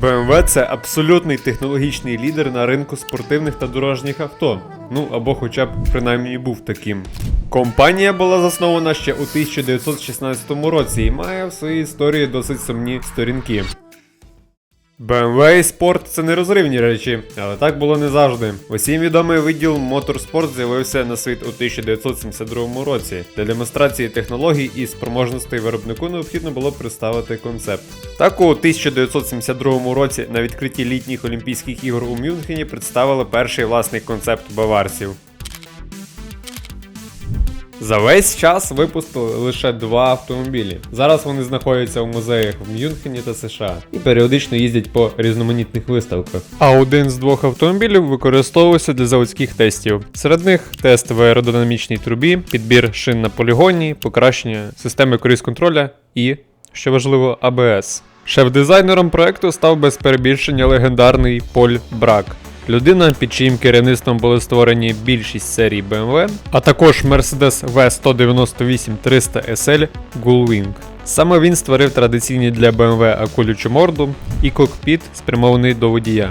BMW це абсолютний технологічний лідер на ринку спортивних та дорожніх авто. Ну або хоча б принаймні був таким. Компанія була заснована ще у 1916 році і має в своїй історії досить сумні сторінки. BMW і спорт це нерозривні речі, але так було не завжди. Усім відомий виділ Motorsport з'явився на світ у 1972 році. Для демонстрації технологій і спроможностей виробнику необхідно було представити концепт. Так, у 1972 році на відкритті літніх Олімпійських ігор у Мюнхені представили перший власний концепт баварців. За весь час випустили лише два автомобілі. Зараз вони знаходяться у музеях в Мюнхені та США і періодично їздять по різноманітних виставках. А один з двох автомобілів використовувався для заводських тестів. Серед них тест в аеродинамічній трубі, підбір шин на полігоні, покращення системи круїз-контроля і, що важливо, АБС. Шеф-дизайнером проекту став без перебільшення легендарний Поль Брак. Людина, під чиїм керівництвом були створені більшість серій BMW, а також Mercedes V198 300 SL Gullwing. Саме він створив традиційні для BMW акулючу морду і кокпіт, спрямований до водія.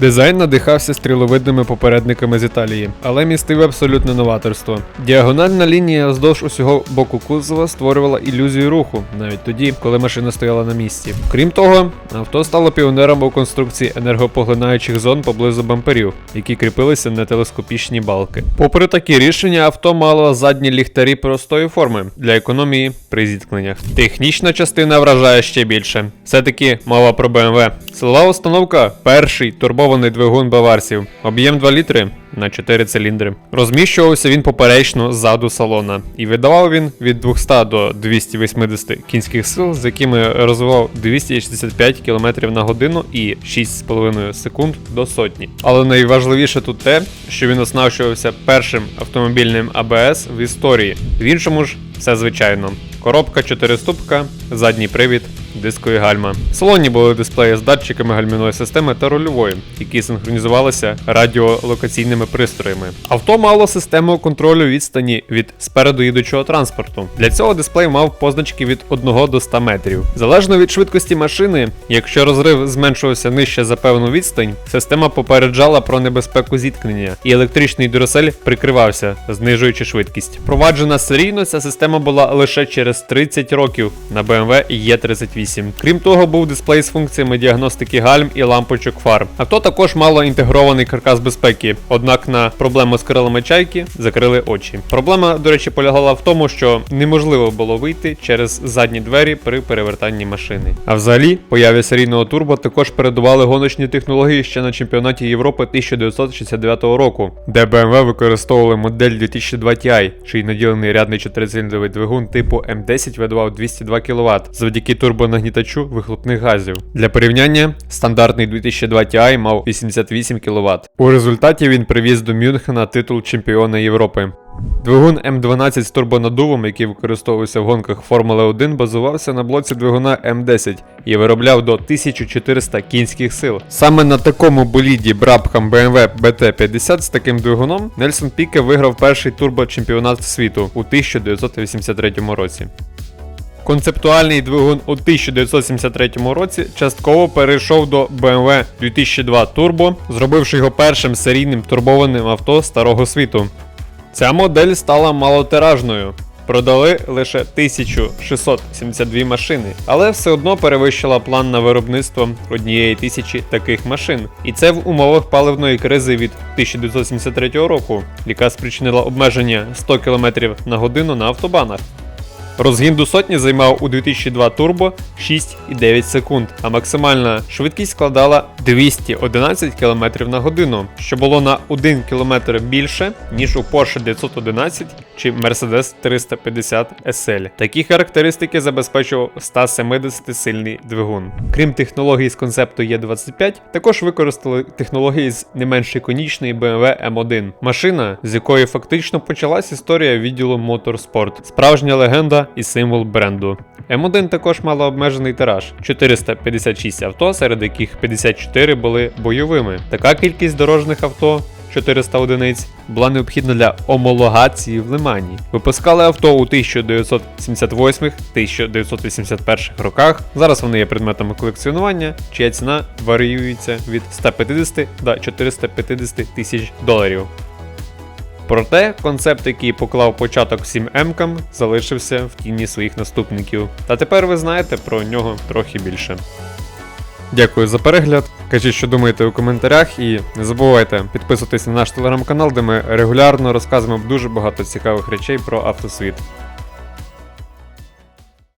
Дизайн надихався стріловидними попередниками з Італії, але містив абсолютне новаторство. Діагональна лінія вздовж усього боку кузова створювала ілюзію руху, навіть тоді, коли машина стояла на місці. Крім того, авто стало піонером у конструкції енергопоглинаючих зон поблизу бамперів, які кріпилися на телескопічні балки. Попри такі рішення, авто мало задні ліхтарі простої форми для економії при зіткненнях. Технічна частина вражає ще більше. Все-таки мова про BMW. Силова установка перший турбований двигун баварців. Об'єм 2 літри на 4 циліндри. Розміщувався він поперечно ззаду салона, і видавав він від 200 до 280 кінських сил, з якими розвивав 265 км на годину і 6,5 секунд до сотні. Але найважливіше тут те, що він оснащувався першим автомобільним АБС в історії. В іншому ж все звичайно. Коробка 4 ступка, задній привід, дискові гальма. В салоні були дисплеї з датчиками гальмівної системи та рульової, які синхронізувалися радіолокаційними пристроями. Авто мало систему контролю відстані від спереду їдучого транспорту. Для цього дисплей мав позначки від 1 до 100 метрів. Залежно від швидкості машини, якщо розрив зменшувався нижче за певну відстань, система попереджала про небезпеку зіткнення, і електричний дюрасель прикривався, знижуючи швидкість. Впроваджена серійно ця система була лише через 30 років на BMW E38. Крім того, був дисплей з функціями діагностики гальм і лампочок фар. Авто також мало інтегрований каркас безпеки, однак на проблему з крилами чайки закрили очі. Проблема, до речі, полягала в тому, що неможливо було вийти через задні двері при перевертанні машини. А взагалі, появі серійного турбо також передували гоночні технології ще на чемпіонаті Європи 1969 року, де BMW використовували модель 2002 Ti, чий наділений рядний 4-циліндровий двигун типу М10 видавав 202 кВт завдяки турбонагнітачу вихлопних газів. Для порівняння, стандартний 2002 Ti мав 88 кВт. У результаті він привіз до Мюнхена титул чемпіона Європи. Двигун М12 з турбонадувом, який використовувався в гонках Формули 1, базувався на блоці двигуна М10 і виробляв до 1400 кінських сил. Саме на такому боліді Brabham BMW BT50 з таким двигуном Нельсон Піке виграв перший турбочемпіонат світу у 1983 році. Концептуальний двигун у 1973 році частково перейшов до BMW 2002 Turbo, зробивши його першим серійним турбованим авто старого світу. Ця модель стала малотиражною. Продали лише 1672 машини, але все одно перевищила план на виробництво однієї тисячі таких машин. І це в умовах паливної кризи від 1973 року, яка спричинила обмеження 100 км на годину на автобанах. Розгін до сотні займав у 2002 турбо 6,9 секунд, а максимальна швидкість складала 211 км на годину, що було на 1 км більше, ніж у Porsche 911 чи Mercedes 350 SL. Такі характеристики забезпечував 170-сильний двигун. Крім технологій з концепту E25, також використали технології з не менш іконічної BMW M1. Машина, з якої фактично почалась історія відділу Motorsport. Справжня легенда і символ бренду. М1 також мала обмежений тираж 456 авто, серед яких 54 були бойовими. Така кількість дорожніх авто 400 одиниць була необхідна для омологації в Лимані. Випускали авто у 1978-1981 роках. Зараз вони є предметами колекціонування, чия ціна варіюється від 150 до 450 тисяч доларів. Проте концепт, який поклав початок всім емкам, залишився в тіні своїх наступників. Та тепер ви знаєте про нього трохи більше. Дякую за перегляд. Кажіть, що думаєте у коментарях, і не забувайте підписуватись на наш телеграм-канал, де ми регулярно розказуємо дуже багато цікавих речей про автосвіт.